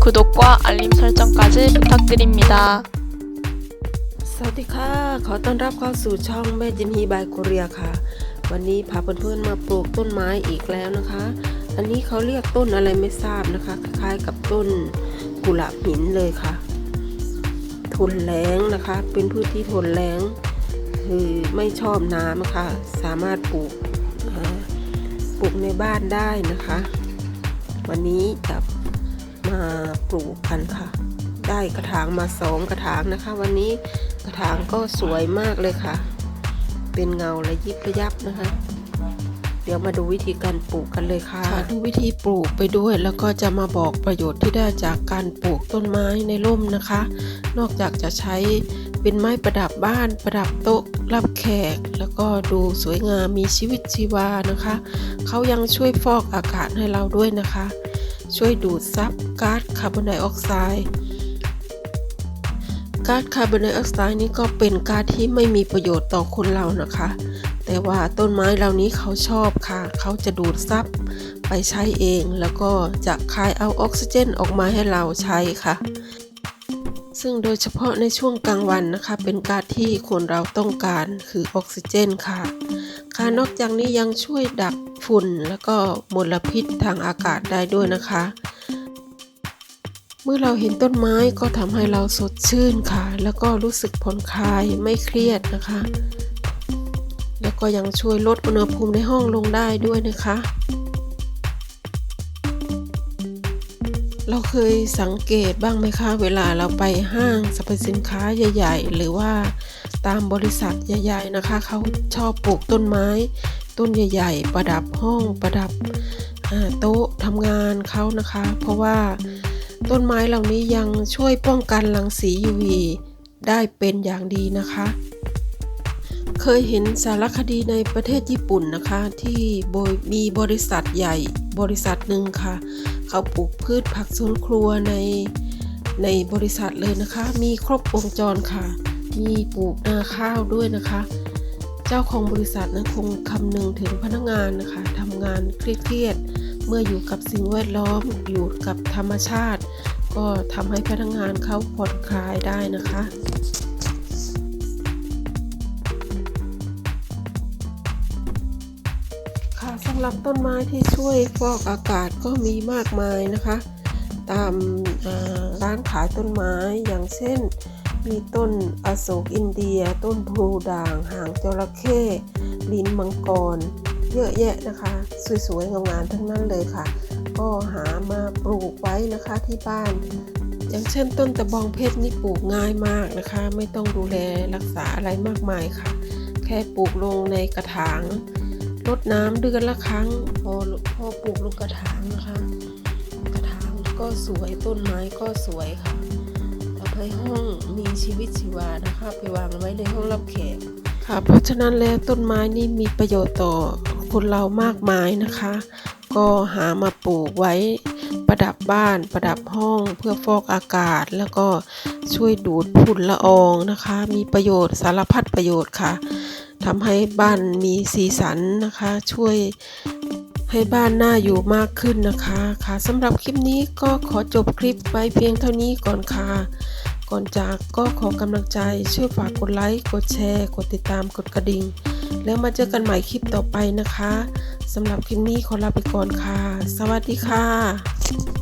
구독과 알림 설정까지 부탁드립니다. สวัสดีค่ะ ขอต้อนรับเข้าสู่ช่องแม่จินฮีบายโคเรียค่ะ วันนี้พาเพื่อนๆมาปลูกต้นไม้อีกแล้วนะคะ อันนี้เขาเรียกต้นอะไรไม่ทราบนะคะ คล้ายๆกับต้นกุหลาบหินเลยค่ะ ทนแล้งนะคะ เป็นพืชที่ทนแล้งคือไม่ชอบน้ำค่ะ สามารถปลูกเอ่อปลูกในบ้านได้นะคะ วันนี้จะ มาปลูกกันค่ะ ได้กระถางมาสองกระถางนะคะ วันนี้กระถางก็สวยมากเลยค่ะ เป็นเงาและยิบระยับนะคะ เดี๋ยวมาดูวิธีการปลูกกันเลยค่ะดูวิธีปลูกไปด้วย แล้วก็จะมาบอกประโยชน์ที่ได้จากการปลูกต้นไม้ในร่มนะคะ นอกจากจะใช้เป็นไม้ประดับบ้านประดับโต๊ะรับแขก แล้วก็ดูสวยงามมีชีวิตชีวานะคะ เขายังช่วยฟอกอากาศให้เราด้วยนะคะ ช่วยดูดซับก๊าซคาร์บอนไดออกไซด์ก๊าซคาร์บอนไดออกไซด์นี้ก็เป็นก๊าซที่ไม่มีประโยชน์ต่อคนเรานะคะ แต่ว่าต้นไม้เหล่านี้เขาชอบค่ะ เขาจะดูดซับไปใช้เอง แล้วก็จะคายเอาออกซิเจนออกมาให้เราใช้ค่ะ ซึ่งโดยเฉพาะในช่วงกลางวันนะคะ เป็นก๊าซที่คนเราต้องการคือออกซิเจนค่ะค่ะนอกจากนี้ยังช่วยดักฝุ่นแล้วก็มลพิษทางอากาศได้ด้วยนะคะ เมื่อเราเห็นต้นไม้ก็ทำให้เราสดชื่นค่ะ แล้วก็รู้สึกผ่อนคลายไม่เครียดนะคะ แล้วก็ยังช่วยลดอุณหภูมิในห้องลงได้ด้วยนะคะ เราเคยสังเกตบ้างไหมคะ เวลาเราไปห้างสรรพสินค้าใหญ่ ๆ หรือว่าตามบริษัทใหญ่ ๆ นะคะ เขาชอบปลูกต้นไม้ ต้นใหญ่ ๆ ประดับห้องประดับโต๊ะทำงานเขานะคะ เพราะว่าต้นไม้เหล่านี้ยังช่วยป้องกันรังสี UV ได้เป็นอย่างดีนะคะ เคยเห็นสารคดีในประเทศญี่ปุ่นนะคะ ที่มีบริษัทใหญ่บริษัทหนึ่งค่ะ เขาปลูกพืชผักสวนครัวในในบริษัทเลยนะคะ มีครบวงจรค่ะ มีปลูกนาข้าวด้วยนะคะ เจ้าของบริษัทนะคงคำนึงถึงพนักงานนะคะทำงานเครียดเมื่ออยู่กับสิ่งแวดล้อมอยู่กับธรรมชาติ ก็ทำให้พนักงานเขาผ่อนคลายได้นะคะ ค่ะสำหรับต้นไม้ที่ช่วยฟอกอากาศก็มีมากมายนะคะ ตามร้านขายต้นไม้อย่างเช่น มีต้นอโศกอินเดีย ต้นพลูด่าง หางจระเข้ลิ้นมังกร เยอะแยะนะคะ สวยๆงามๆทั้งนั้นเลยค่ะ ก็หามาปลูกไว้นะคะที่บ้าน อย่างเช่นต้นตะบองเพชรนี่ปลูกง่ายมากนะคะ ไม่ต้องดูแลรักษาอะไรมากมายค่ะ แค่ปลูกลงในกระถาง รดน้ำเดือนละครั้ง พอพอปลูกลงกระถางนะคะ กระถางก็สวยต้นไม้ก็สวยค่ะทำให้ห้องมีชีวิตชีวานะคะ ไปวางไว้ในห้องรับแขกค่ะ เพราะฉะนั้นแล้วต้นไม้นี่มีประโยชน์ต่อคนเรามากมายนะคะ ก็หามาปลูกไว้ประดับบ้านประดับห้องเพื่อฟอกอากาศ แล้วก็ช่วยดูดฝุ่นละอองนะคะ มีประโยชน์สารพัดประโยชน์ค่ะ ทำให้บ้านมีสีสันนะคะ ช่วยให้บ้านน่าอยู่มากขึ้นนะคะค่ะสำหรับคลิปนี้ก็ขอจบคลิปไว้เพียงเท่านี้ก่อนค่ะ ก่อนจากก็ขอกำลังใจช่วยฝากกดไลค์ กดแชร์ กดติดตามกดกระดิ่ง แล้วมาเจอกันใหม่คลิปต่อไปนะคะสำหรับคลิปนี้ขอลาไปก่อนค่ะ สวัสดีค่ะ